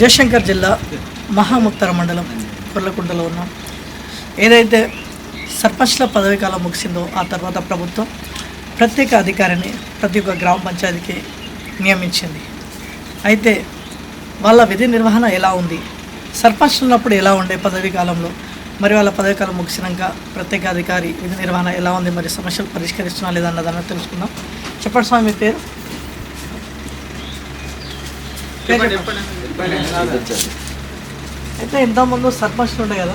జయశంకర్ జిల్లా మహాముత్తర మండలం కొర్లకుంటలో ఉన్నాం. ఏదైతే సర్పంచ్ల పదవీ కాలం ముగిసిందో ఆ తర్వాత ప్రభుత్వం ప్రత్యేక అధికారిని ప్రతి ఒక్క గ్రామ పంచాయతీకి నియమించింది. అయితే వాళ్ళ విధి నిర్వహణ ఎలా ఉంది? సర్పంచ్ ఉన్నప్పుడు ఎలా ఉండే పదవీ కాలంలో మరి వాళ్ళ పదవి కాలం ముగిసినాక ప్రత్యేక అధికారి విధి నిర్వహణ ఎలా ఉంది? మరి సమస్యలు పరిష్కరిస్తున్నా లేదా అన్నదాన్ని తెలుసుకుందాం. చెప్పండి స్వామి పేరు? పేరు చెప్పండి. అయితే ఇంతకుముందు సర్పంచ్లు ఉండే కదా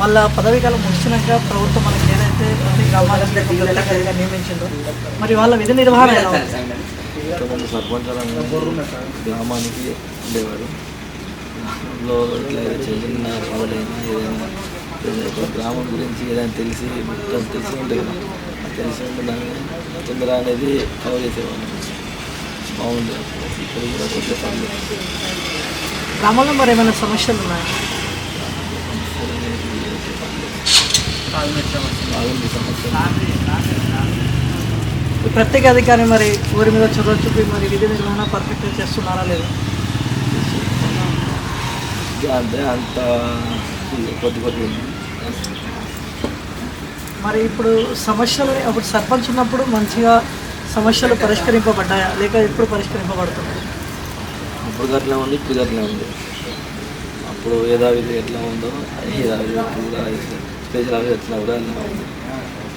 వాళ్ళ పదవీ కాలం ముగిసినాక ప్రభుత్వం మనకి ఏదైతే గ్రామాలకు నియమించిందో మరి వాళ్ళ విధి నిర్వహణ ఎలా ఉంది? ఇంతకుముందు గ్రామానికి ఉండేవారు. గ్రామంలో ఇట్లా చిన్న పనులైనా ఏదైనా గ్రామం గురించి ఏదైనా తెలిసి మొత్తం తెలిసి ఉంటే కదా తెలిసి ఉంటే దాన్ని తొందర అనేది కవర్ చేసేవాళ్ళు. బాగుంది. ఇప్పుడు కూడా కొద్దిగా పర్లేదు. గ్రామంలో మరి ఏమైనా సమస్యలు ఉన్నాయి? ప్రత్యేక అధికారి మరి ఊరి మీద చొరవ చూపి మరి విధి నిర్వహణ పర్ఫెక్ట్గా చేస్తున్నారా లేదా? అంటే అంత కొద్ది కొద్ది మరి ఇప్పుడు సమస్యలు అప్పుడు సర్పంచ్ ఉన్నప్పుడు మంచిగా సమస్యలు పరిష్కరింపబడ్డాయా? లేక ఎప్పుడు పరిష్కరింపబడుతున్నాయి? అప్పుడు అట్లా ఉంది ఇప్పుడు అట్లా ఉంది. అప్పుడు యథావిధి ఎట్లా ఉందో యథావిధి ఇప్పుడు స్పెషల్ ఆఫీస్ వచ్చినా కూడా అట్లా ఉంది